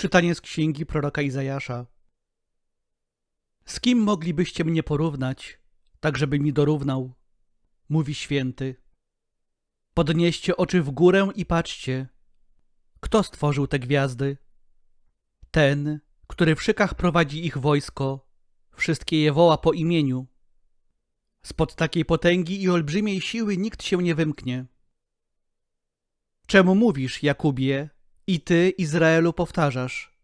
Czytanie z księgi proroka Izajasza. Z kim moglibyście mnie porównać, tak żeby mi dorównał? Mówi święty. Podnieście oczy w górę i patrzcie. Kto stworzył te gwiazdy? Ten, który w szykach prowadzi ich wojsko, wszystkie je woła po imieniu. Spod takiej potęgi i olbrzymiej siły nikt się nie wymknie. Czemu mówisz, Jakubie, i ty, Izraelu, powtarzasz?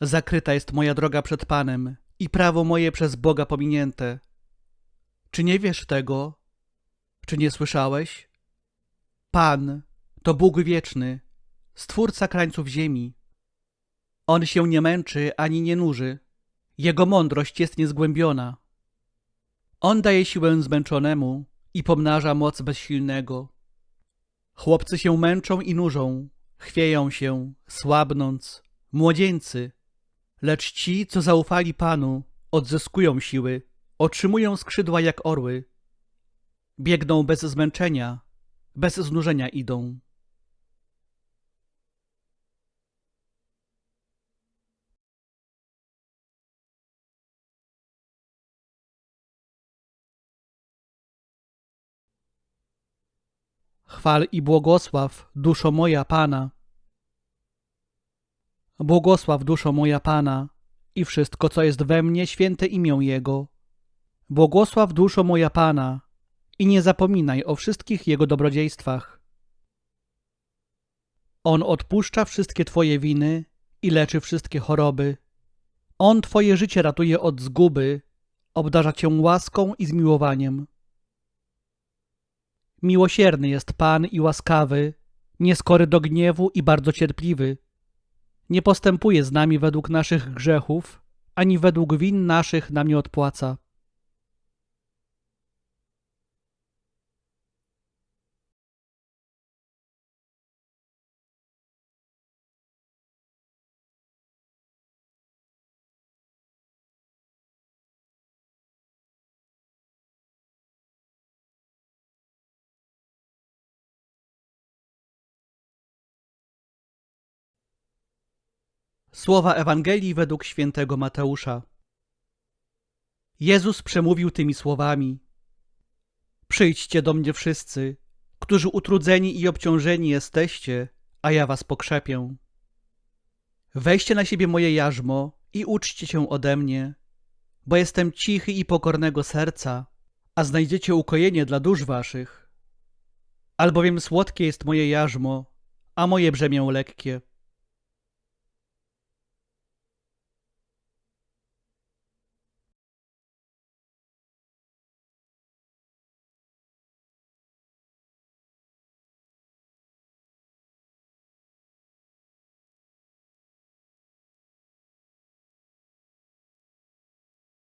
Zakryta jest moja droga przed Panem i prawo moje przez Boga pominięte. Czy nie wiesz tego? Czy nie słyszałeś? Pan to Bóg wieczny, stwórca krańców ziemi. On się nie męczy ani nie nuży. Jego mądrość jest niezgłębiona. On daje siłę zmęczonemu i pomnaża moc bezsilnego. Chłopcy się męczą i nużą, chwieją się, słabnąc, młodzieńcy. Lecz ci, co zaufali Panu, odzyskują siły, otrzymują skrzydła jak orły. Biegną bez zmęczenia, bez znużenia idą. Chwal i błogosław, duszo moja Pana. Błogosław, duszo moja Pana, i wszystko, co jest we mnie, święte imię Jego. Błogosław, duszo moja Pana, i nie zapominaj o wszystkich Jego dobrodziejstwach. On odpuszcza wszystkie Twoje winy i leczy wszystkie choroby. On Twoje życie ratuje od zguby, obdarza Cię łaską i zmiłowaniem. Miłosierny jest Pan i łaskawy, nieskory do gniewu i bardzo cierpliwy. Nie postępuje z nami według naszych grzechów, ani według win naszych nam nie odpłaca. Słowa Ewangelii według świętego Mateusza. Jezus przemówił tymi słowami: Przyjdźcie do mnie wszyscy, którzy utrudzeni i obciążeni jesteście, a ja was pokrzepię. Weźcie na siebie moje jarzmo i uczcie się ode mnie, bo jestem cichy i pokornego serca, a znajdziecie ukojenie dla dusz waszych. Albowiem słodkie jest moje jarzmo, a moje brzemię lekkie.